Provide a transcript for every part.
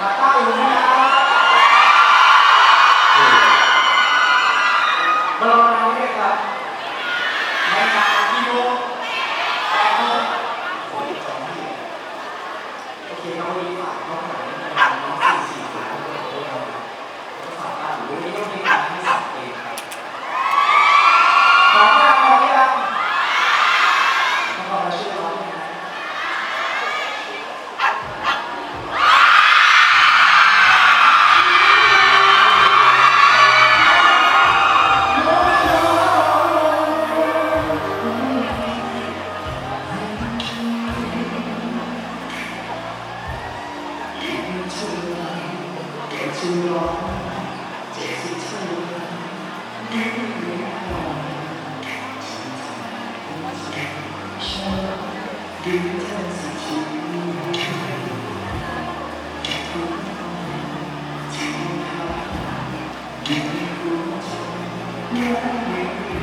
มาใต้เลยนะ いいね。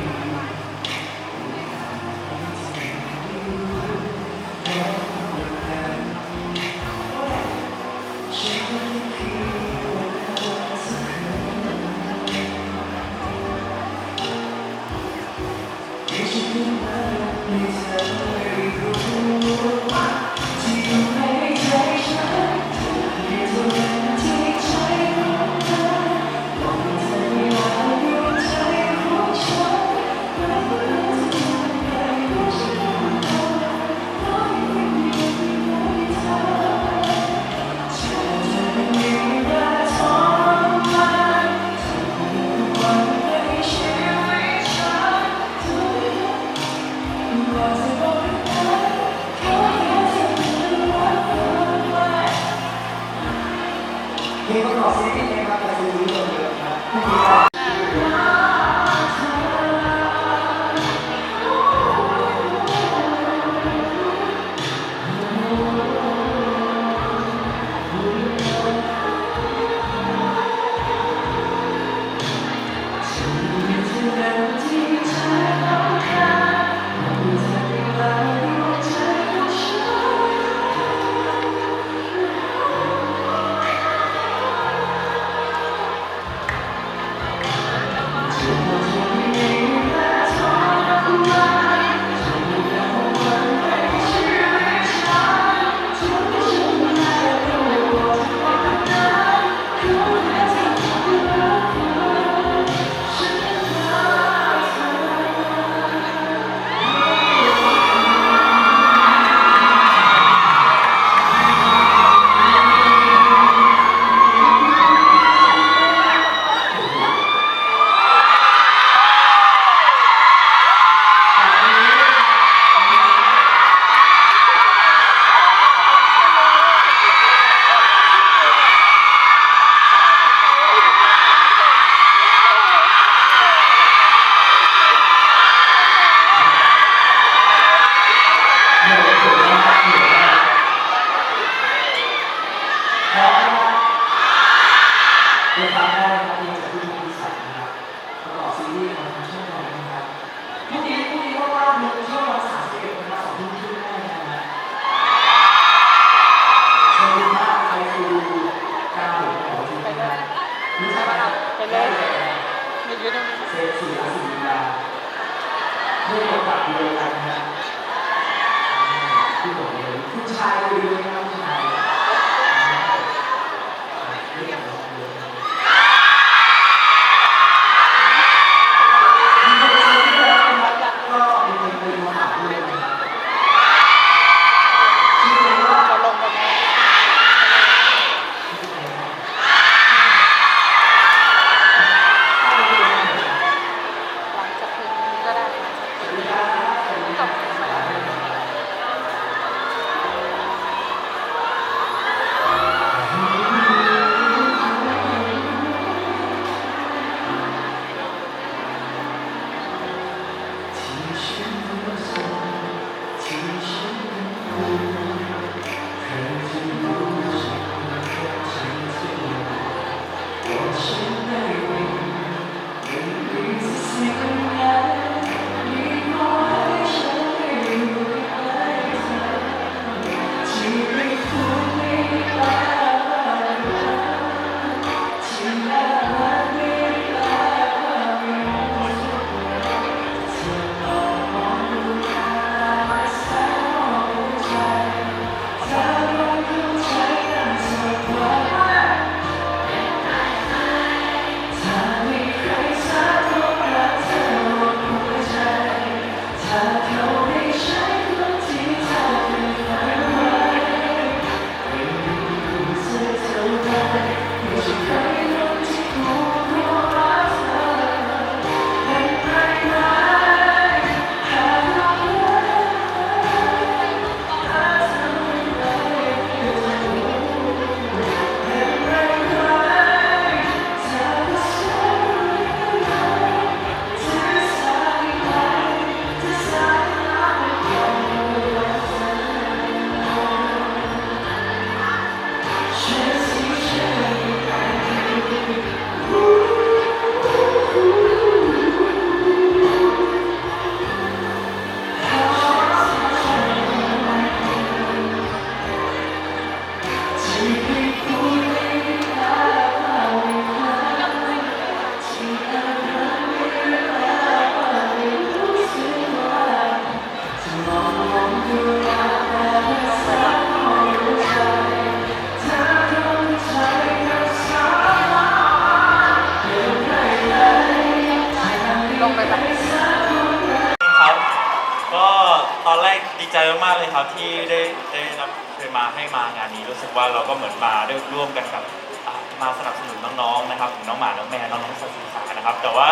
ครับที่ได้ได้รับเคยมาให้มางานนี้รู้สึกว่าเราก็เหมือนมาได้ร่วมกันกับอ่ามาสนับสนุนน้องๆนะครับน้องหมาน้องแมวน้องๆสัตว์ศึกษานะครับ แต่ว่า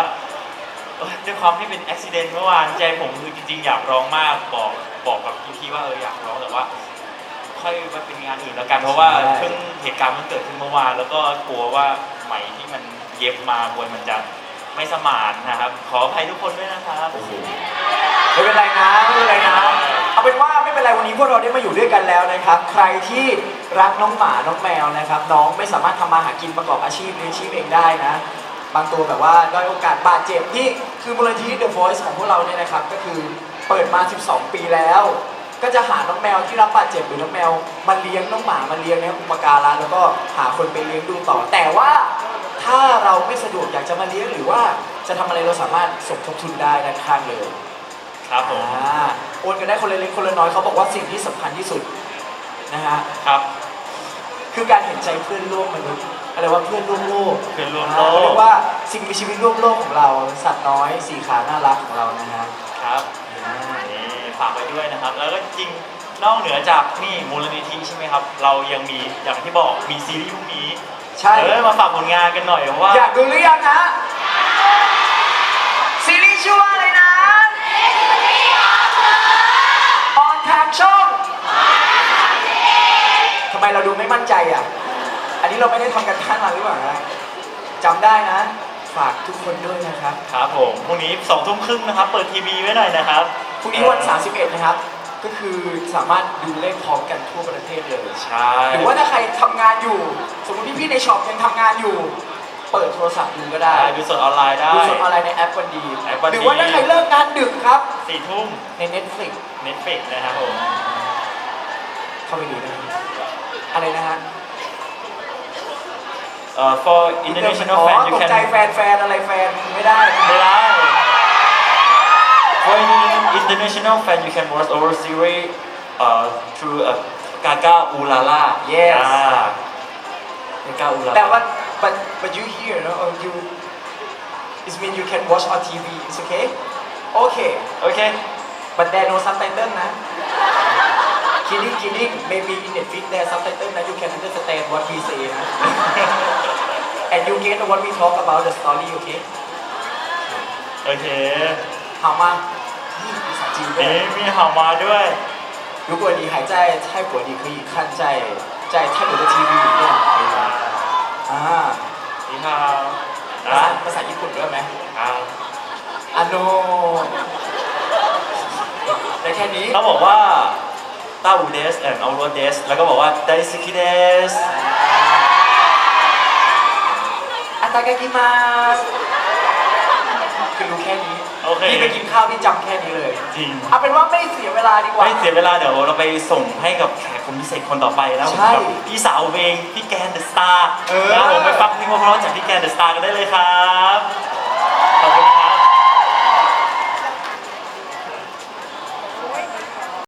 เอ้ยด้วยความที่เป็นอุบิเหตุเมื่อวานใจผมคือจริงๆ อยากร้องมากบอกบอกกับพี่ๆว่าเอออยากร้องแต่ว่า ค่อยมาเป็นงานอื่นแล้วกันเพราะว่าใช่ เพิ่งเหตุการณ์มันเกิดขึ้นเมื่อวานแล้วก็กลัวว่าไหมที่มันเย็บมากลัวมันจะไม่สมานนะครับ ขออภัยทุกคนด้วยนะครับไม่เป็นไรนะไม่เป็นไรนะ เอาเป็นว่าไม่เป็นไรวันนี้พวกเราได้มาอยู่ด้วยกันแล้วนะครับ ใครที่รักน้องหมาน้องแมวนะครับ น้องไม่สามารถทำมาหากินประกอบอาชีพเลี้ยงชีพเองได้นะ บางตัวแบบว่าด้อยโอกาสบาดเจ็บที่คือมูลนิธิ The Voice ของพวกเราเนี่ยนะครับ ก็คือเปิดมา 12 ปีแล้ว ก็จะหาน้องแมวที่รับบาดเจ็บหรือน้องแมวมาเลี้ยงน้องหมามาเลี้ยงในอุปการะแล้วก็หาคนไปเลี้ยงดูต่อ แต่ว่าถ้าเราไม่สะดวกอยากจะมาเลี้ยงหรือว่าจะทำอะไรเราสามารถสมทบทุนได้ด้านข้างเลย ครับผม อ่าโอนกันได้คนละเล็กคนละน้อยเขาบอกว่าสิ่งที่สำคัญที่สุดนะฮะครับ คือการเห็นใจเพื่อนร่วมมนุษย์อะไรว่าเพื่อนร่วมโลกเพื่อนร่วมาโลกเขาเรียกว่าสิ่งมีชีวิตร่วมโลกของเราสัตว์น้อยสี่ขาน่ารักของเรานะฮะครับอ่า นี่ฝากไว้ด้วยนะครับ แล้วก็จริงนอกเหนือจากนี่มูลนิธิใช่ไหมครับ เรายังมีอย่างที่บอกมีซีรีส์พรุ่งนี้ใช่ เออมาฝากผลงานกันหน่อยเพราะว่าอยากดูหรือยังฮะซีรีส์ชื่อว่าอะไร มเราดูไม่มั่นใจอะ อันนี้เราไม่ได้ทำกันท่านมาหรือเปล่านะจำได้นะ ฝากทุกคนด้วยนะครับ ครับผมพรุ่งนี้สองทุ่มครึ่งนะครับ เปิดทีวีไว้หน่อยนะครับ พรุ่งนี้วัน 31 นะครับ ก็คือสามารถดูเลขพร้อมกันทั่วประเทศเลย ใช่หรือว่าถ้าใครทำงานอยู่ สมมติพี่ๆในช็อปยังทำงานอยู่ เปิดโทรศัพท์ดูก็ได้ ได้ดูสดออนไลน์ได้ ดูสดออนไลน์ในแอปวันดี แอปวันดี หรือว่าถ้าใครเลิกงานดึกครับ สี่ทุ่มใน Netflix เน็ตฟิกนะครับผม เข้าไปดูได้อะไรนะฮะ เอ่อ for international อ๋อ fan you ตก can ใจแฟนแฟนอะไรแฟนไม่ได้ ไม่ได้ for international fan you can watch our series uh, through uh, Gaga Ulala Yes. Ah, Gaga Ulala แต่ว่า but but you here no or you it mean you can watch on TV it's okay okay okay but there no subtitle นะ kidding kidding maybe in Netflix there subtitle นะ you can understand what we say นะ and you get what we talk about the story okay โอเค 好吗นี่ภาษาจีนด้ว นี่ ย มีหามาด้วย 如果你还在泰国你可以看在在泰国的 TV 里面可以吗啊 นี่ฮาว ภา อ่ะ ษาภาษาญี่ปุ่นด้วยไหม อ่ะ อ่ะโนได้แค่นี้ เขาบอกว่า ต้าอูเดสแอนเอาโรเดสแล้วก็บอกว่าไดซิคิเดสอัตากากิมาสคือรู้แค่นี้โอเคนี่ไปกินข้าวที่จำแค่นี้เลย จริง เอาเป็นว่าไม่เสียเวลาดีกว่า ไม่เสียเวลาเดี๋ยวเราไปส่งให้กับแขกคนพิเศษคนต่อไปแล้วใช่กับพี่สาวเวงพี่แกนเดอะสตาร์เออ แล้วผมไปฟังเพลงเพราะๆจากพี่แกนเดอะสตาร์กันได้เลยครับ